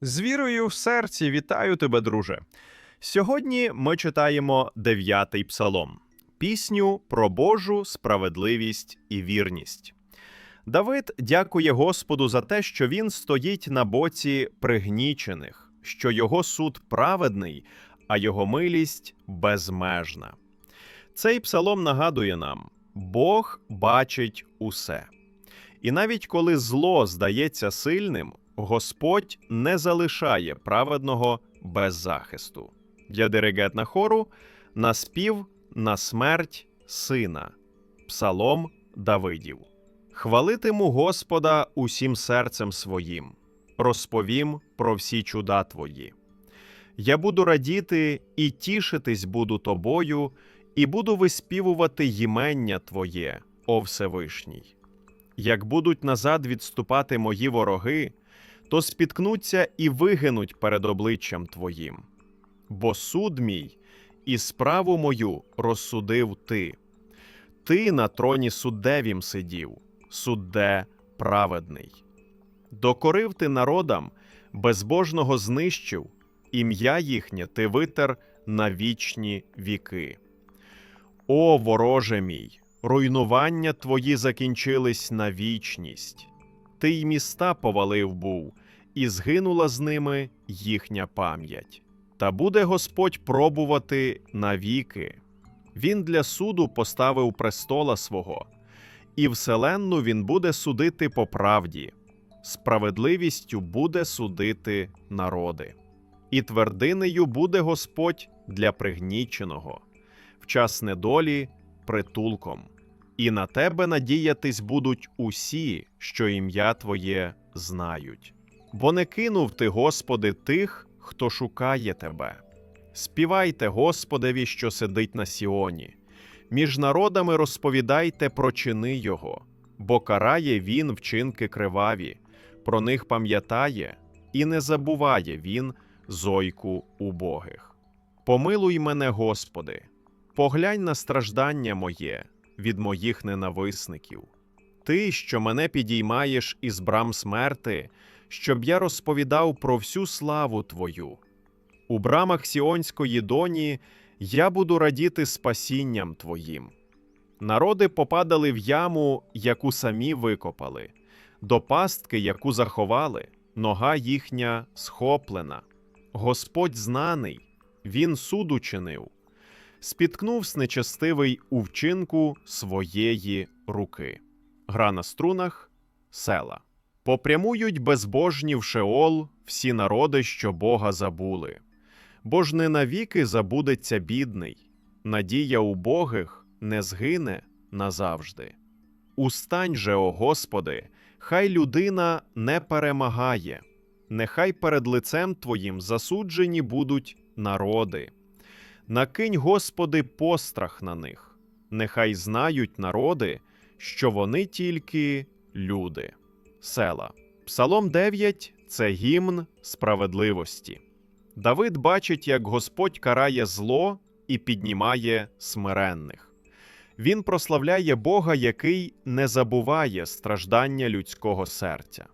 З вірою в серці вітаю тебе, друже. Сьогодні ми читаємо дев'ятий псалом, пісню про Божу справедливість і вірність. Давид дякує Господу за те, що він стоїть на боці пригнічених, що його суд праведний, а його милість безмежна. Цей псалом нагадує нам: Бог бачить усе. І навіть коли зло здається сильним, Господь не залишає праведного без захисту. Для диригетна хору на спів на смерть сина. Псалом Давидів. Хвалитиму Господа усім серцем своїм, розповім про всі чуда твої. Я буду радіти і тішитись буду тобою, і буду виспівувати ймення Твоє, о Всевишній. Як будуть назад відступати мої вороги, то спіткнуться і вигинуть перед обличчям Твоїм. Бо суд мій і справу мою розсудив ти. Ти на троні суддевім сидів, судде праведний. Докорив ти народам, безбожного знищив, ім'я їхнє ти витер на вічні віки. О, вороже мій, руйнування твої закінчились на вічність. Ти й міста повалив був, і згинула з ними їхня пам'ять. Та буде Господь пробувати навіки. Він для суду поставив престола свого, і вселенну він буде судити по правді, справедливістю буде судити народи. І твердинею буде Господь для пригніченого, в час недолі притулком. І на тебе надіятись будуть усі, що ім'я Твоє знають. Бо не кинув ти, Господи, тих, хто шукає тебе. Співайте Господеві, що сидить на Сіоні. Між народами розповідайте про чини Його, бо карає Він вчинки криваві, про них пам'ятає і не забуває Він зойку убогих. Помилуй мене, Господи, поглянь на страждання моє від моїх ненависників. Ти, що мене підіймаєш із брам смерти, щоб я розповідав про всю славу Твою. У брамах Сіонської доні я буду радіти спасінням Твоїм. Народи попадали в яму, яку самі викопали, до пастки, яку заховали, нога їхня схоплена. Господь знаний, Він суд учинив спіткнувсь нечестивий у вчинку своєї руки. Гра на струнах села. Попрямують безбожні в Шеол всі народи, що Бога забули. Бо ж не навіки забудеться бідний, надія убогих не згине назавжди. Устань же, о Господи, хай людина не перемагає, нехай перед лицем Твоїм засуджені будуть народи. Накинь, Господи, пострах на них, нехай знають народи, що вони тільки люди. Села. Псалом 9 це гімн справедливості. Давид бачить, як Господь карає зло і піднімає смиренних. Він прославляє Бога, який не забуває страждання людського серця.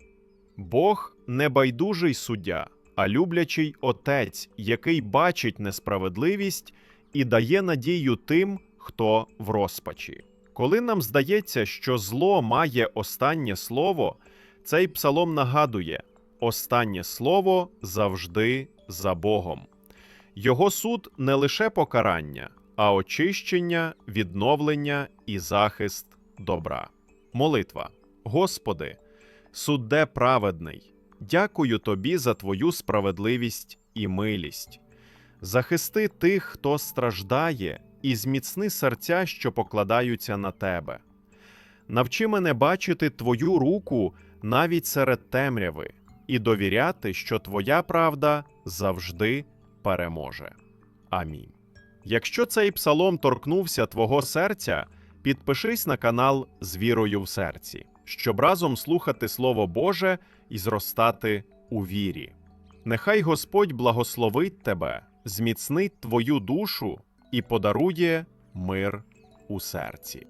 Бог не байдужий суддя, а люблячий отець, який бачить несправедливість і дає надію тим, хто в розпачі. Коли нам здається, що зло має останнє слово, цей псалом нагадує: останнє слово завжди за Богом. Його суд не лише покарання, а очищення, відновлення і захист добра. Молитва. Господи, судде праведний, дякую Тобі за Твою справедливість і милість. Захисти тих, хто страждає, і зміцни серця, що покладаються на Тебе. Навчи мене бачити Твою руку навіть серед темряви і довіряти, що Твоя правда завжди переможе. Амінь. Якщо цей псалом торкнувся твого серця, підпишись на канал з вірою в серці, щоб разом слухати Слово Боже і зростати у вірі. Нехай Господь благословить тебе, зміцнить твою душу і подарує мир у серці.